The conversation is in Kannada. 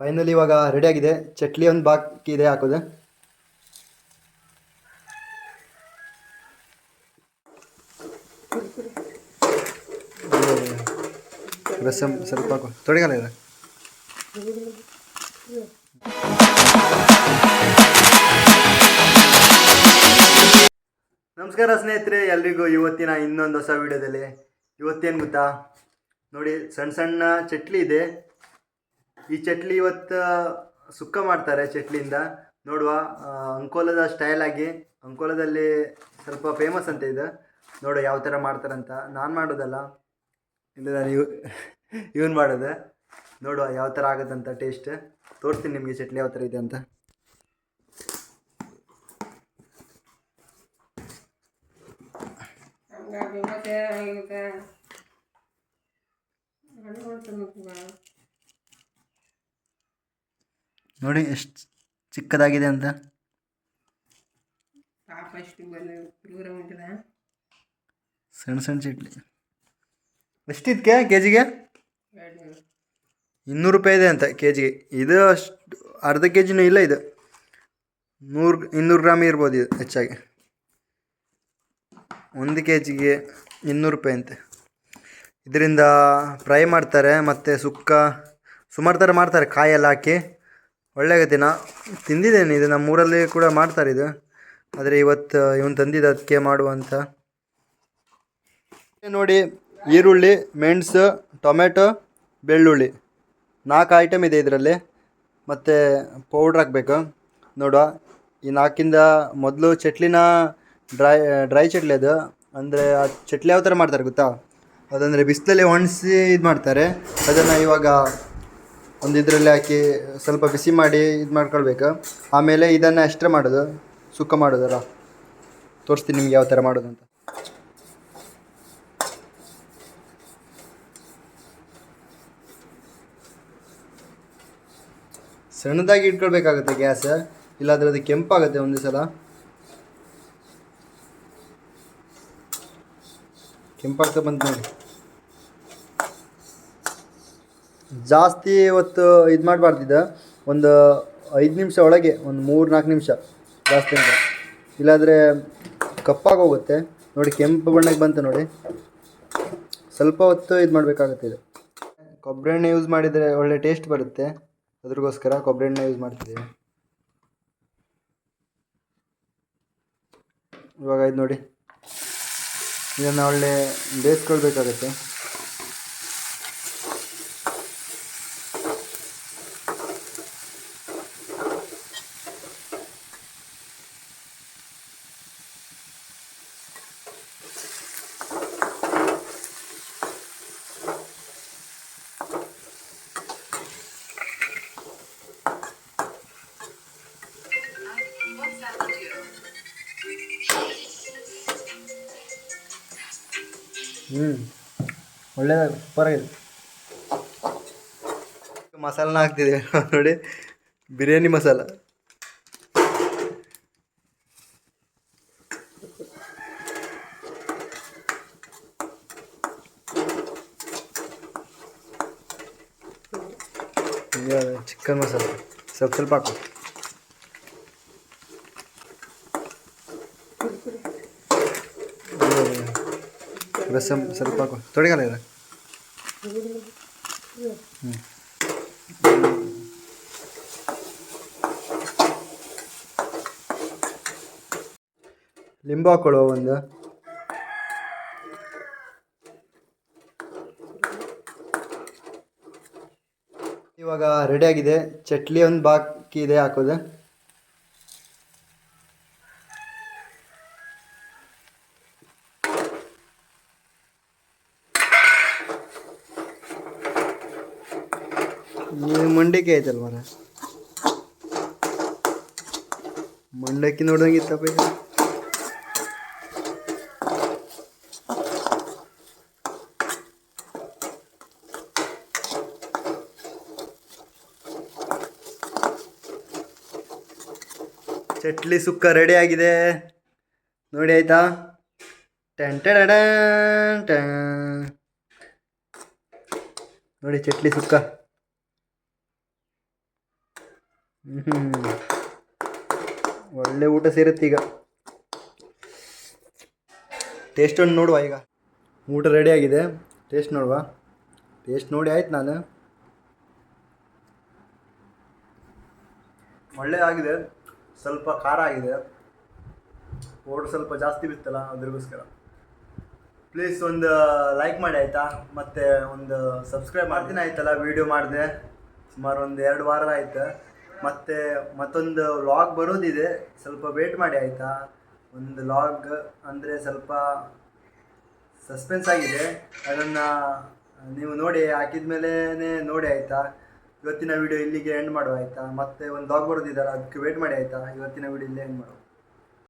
ಫೈನಲಿ ಇವಾಗ ರೆಡಿ ಆಗಿದೆ. ಚಟ್ಲಿ ಒಂದು ಬಾಕಿ ಇದೆ, ಹಾಕೋದು. ರಸಮ್ ಸ್ವಲ್ಪ ತೊಡಗಲ್ಲ ಇದೆ ನಮಸ್ಕಾರ ಸ್ನೇಹಿತರೆ, ಎಲ್ರಿಗೂ ಇವತ್ತಿನ ಇನ್ನೊಂದು ಹೊಸ ವಿಡಿಯೋದಲ್ಲಿ. ಇವತ್ತೇನು ಗೊತ್ತಾ? ನೋಡಿ ಸಣ್ಣ ಸಣ್ಣ ಚಟ್ಲಿ ಇದೆ. ಈ ಚಟ್ಲಿ ಇವತ್ತು ಸುಕ್ಕ ಮಾಡ್ತಾರೆ ಚಟ್ಲಿಯಿಂದ. ನೋಡುವ ಅಂಕೋಲದ ಸ್ಟೈಲ್ ಆಗಿ, ಅಂಕೋಲದಲ್ಲಿ ಸ್ವಲ್ಪ ಫೇಮಸ್ ಅಂತ ಇದು. ನೋಡು ಯಾವ ಥರ ಮಾಡ್ತಾರಂತ ನಾನು ಮಾಡೋದಲ್ಲ. ಇಲ್ಲ, ನಾನು ಇವ್, ಇವನು ಮಾಡೋದೆ. ನೋಡುವ ಯಾವ ಥರ ಆಗುತ್ತಂತ ಟೇಸ್ಟ್ ತೋರಿಸ್ತೀನಿ ನಿಮಗೆ ಚಟ್ಲಿ ಯಾವ ಥರ ಇದೆ ಅಂತ. ಹಂಗಾಗಿ ಮತ್ತೆ ನೋಡಿ ಎಷ್ಟು ಚಿಕ್ಕದಾಗಿದೆ ಅಂತ. ಸಣ್ಣ ಸಣ್ಣ ಚಿಟ್ಲಿ ಎಷ್ಟಿದ್ಕೆ ಕೆ ಜಿಗೆ ಇನ್ನೂರು ರೂಪಾಯಿ ಇದೆ ಅಂತ ಕೆ ಜಿಗೆ ಇದು ಅಷ್ಟು ಅರ್ಧ ಕೆ ಜಿನೂ ಇಲ್ಲ ಇದು. ನೂರು ಇನ್ನೂರು ಗ್ರಾಮ್ ಇರ್ಬೋದು ಇದು ಹೆಚ್ಚಾಗಿ. ಒಂದು ಕೆ ಜಿಗೆ ಇನ್ನೂರು ರೂಪಾಯಿ ಅಂತೆ. ಇದರಿಂದ ಫ್ರೈ ಮಾಡ್ತಾರೆ ಮತ್ತು ಸುಕ್ಕ ಸುಮಾರು ಥರ ಮಾಡ್ತಾರೆ ಕಾಯೆಲ್ಲ ಹಾಕಿ. ಒಳ್ಳೆ ದಿನ ತಿಂದಿದ್ದೇನೆ. ಇದು ನಮ್ಮ ಊರಲ್ಲಿ ಕೂಡ ಮಾಡ್ತಾರೆ ಇದು. ಆದರೆ ಇವತ್ತು ಇವನು ತಂದಿದ್ದ ಅದಕ್ಕೆ ಮಾಡುವಂತ. ನೋಡಿ, ಈರುಳ್ಳಿ, ಮೆಣಸು, ಟೊಮೆಟೊ, ಬೆಳ್ಳುಳ್ಳಿ. ನಾಲ್ಕು ಐಟಮ್ ಇದೆ ಇದರಲ್ಲಿ. ಮತ್ತು ಪೌಡ್ರ್ ಹಾಕಬೇಕು. ನೋಡುವ. ಈ ನಾಲ್ಕಿಂದ ಮೊದಲು ಚಟ್ಲಿನ ಡ್ರೈ ಡ್ರೈ ಚಟ್ಲಿ ಅದು. ಅಂದರೆ ಆ ಚಟ್ಲಿ ಯಾವ ಥರ ಮಾಡ್ತಾರೆ ಗೊತ್ತಾ? ಅದಂದರೆ ಬಿಸಿಲಲ್ಲಿ ಒಣಸಿ ಇದು ಮಾಡ್ತಾರೆ ಅದನ್ನು ಇವಾಗ ಒಂದು ಇದರಲ್ಲಿ ಹಾಕಿ ಸ್ವಲ್ಪ ಬಿಸಿ ಮಾಡಿ ಇದು ಮಾಡ್ಕೊಳ್ಬೇಕು. ಆಮೇಲೆ ಇದನ್ನು ಎಷ್ಟ್ರೆ ಮಾಡೋದು? ಸುಕ್ಕ ಮಾಡೋದಲ್ಲ ತೋರಿಸ್ತೀನಿ ನಿಮ್ಗೆ ಯಾವ ಥರ ಮಾಡೋದು ಅಂತ. ಸಣ್ಣದಾಗಿ ಇಟ್ಕೊಳ್ಬೇಕಾಗುತ್ತೆ ಗ್ಯಾಸ್. ಇಲ್ಲಾಂದ್ರೆ ಅದು ಕೆಂಪಾಗುತ್ತೆ ಒಂದೇ ಸಲ. ಕೆಂಪಾಗ್ತಾ ಬಂತು ನೋಡಿ. ಜಾಸ್ತಿ ಇವತ್ತು ಇದು ಮಾಡಬಾರ್ದಿದ್ದ ಒಂದು ಐದು ನಿಮಿಷ ಒಳಗೆ, ಒಂದು ಮೂರು ನಾಲ್ಕು ನಿಮಿಷ ಜಾಸ್ತಿ ಅಂದರೆ. ಇಲ್ಲಾದರೆ ಕಪ್ಪಾಗಿ ಹೋಗುತ್ತೆ ನೋಡಿ ಕೆಂಪು ಬಣ್ಣಕ್ಕೆ ಬಂತು ನೋಡಿ. ಸ್ವಲ್ಪ ಹೊತ್ತು ಇದು ಮಾಡಬೇಕಾಗುತ್ತೆ ಇದು. ಕೊಬ್ಬರಿ ಎಣ್ಣೆ ಯೂಸ್ ಮಾಡಿದರೆ ಒಳ್ಳೆ ಟೇಸ್ಟ್ ಬರುತ್ತೆ. ಅದ್ರಿಗೋಸ್ಕರ ಕೊಬ್ಬರಿ ಎಣ್ಣೆ ಯೂಸ್ ಮಾಡ್ತಿದ್ದೀವಿ ಇವಾಗ ಇದು ನೋಡಿ. ಇದನ್ನು ಒಳ್ಳೆ ಬೇಯಿಸ್ಕೊಳ್ಬೇಕಾಗತ್ತೆ ಹ್ಞೂ ಒಳ್ಳೆಯದಾಗ ಸೂಪರಾಗಿದೆ ಮಸಾಲನ ಹಾಕ್ತಿದ್ದೀವಿ ನೋಡಿ ಬಿರಿಯಾನಿ ಮಸಾಲ. ಚಿಕನ್ ಮಸಾಲ. ಸ್ವಲ್ಪ ಸ್ವಲ್ಪ ಹಾಕು. ರಸಮ್ ಸ್ವಲ್ಪ ಹಾಕು. ತೊಡೆಗಾಲ ಇದೆ ಲಿಂಬು ಹಾಕೊಳ್ಳುವ ಒಂದು. ಇವಾಗ ರೆಡಿ ಆಗಿದೆ. ಚಟ್ಲಿ ಒಂದು ಬಾಕಿ ಇದೆ ಹಾಕೋದು. ಇದು ಮಂಡಕ್ಕಿ ಆಯ್ತಲ್ಲ ಮಂಡಕ್ಕಿ ನೋಡ್ದಂಗಿತ್ತಪ್ಪ ಇದು. ಚಟ್ಲಿ ಸುಕ್ಕ ರೆಡಿ ಆಗಿದೆ ನೋಡಿ ಆಯ್ತಾ ಟೆಂಟ. ನೋಡಿ ಚಟ್ಲಿ ಸುಕ್ಕ ಹ್ಞೂ ಒಳ್ಳೆ ಊಟ ಸೇರುತ್ತೆ ಈಗ. ಟೇಸ್ಟ್ ಒಂದು ನೋಡುವ ಈಗ. ಊಟ ರೆಡಿ ಆಗಿದೆ. ಟೇಸ್ಟ್ ನೋಡುವ. ಟೇಸ್ಟ್ ನೋಡಿ ಆಯ್ತು ನಾನು. ಒಳ್ಳೆ ಆಗಿದೆ. ಸ್ವಲ್ಪ ಖಾರ ಆಗಿದೆ. ಓಟ್ ಸ್ವಲ್ಪ ಜಾಸ್ತಿ ಬಿತ್ತಲ್ಲ, ಅದ್ರಿಗೋಸ್ಕರ. ಪ್ಲೀಸ್ ಒಂದು ಲೈಕ್ ಮಾಡಿ ಆಯಿತಾ? ಮತ್ತು ಒಂದು ಸಬ್ಸ್ಕ್ರೈಬ್ ಮಾಡ್ತೀನಿ ಆಯ್ತಲ್ಲ ವೀಡಿಯೋ ಮಾಡಿದೆ. ಸುಮಾರು ಒಂದು ಎರಡು ವಾರ ಆಯ್ತು. ಮತ್ತು ಮತ್ತೊಂದು ವ್ಲಾಗ್ ಬರೋದಿದೆ. ಸ್ವಲ್ಪ ವೇಟ್ ಮಾಡಿ ಆಯಿತಾ? ಒಂದು ಲಾಗ್ ಅಂದರೆ ಸ್ವಲ್ಪ ಸಸ್ಪೆನ್ಸ್ ಆಗಿದೆ. ಅದನ್ನು ನೀವು ನೋಡಿ ಹಾಕಿದ ನೋಡಿ ಆಯಿತಾ? ಇವತ್ತಿನ ವಿಡಿಯೋ ಇಲ್ಲಿಗೆ ಎಂಡ್ ಮಾಡುವ ಆಯಿತಾ? ಮತ್ತೆ ಒಂದು ಲಾಗ್ ಬರೋದಿದ್ದಾರೆ ಅದಕ್ಕೆ ವೇಟ್ ಮಾಡಿ ಆಯಿತಾ? ಇವತ್ತಿನ ವಿಡಿಯೋ ಇಲ್ಲೇ ಎಂಡ್ ಮಾಡುವ.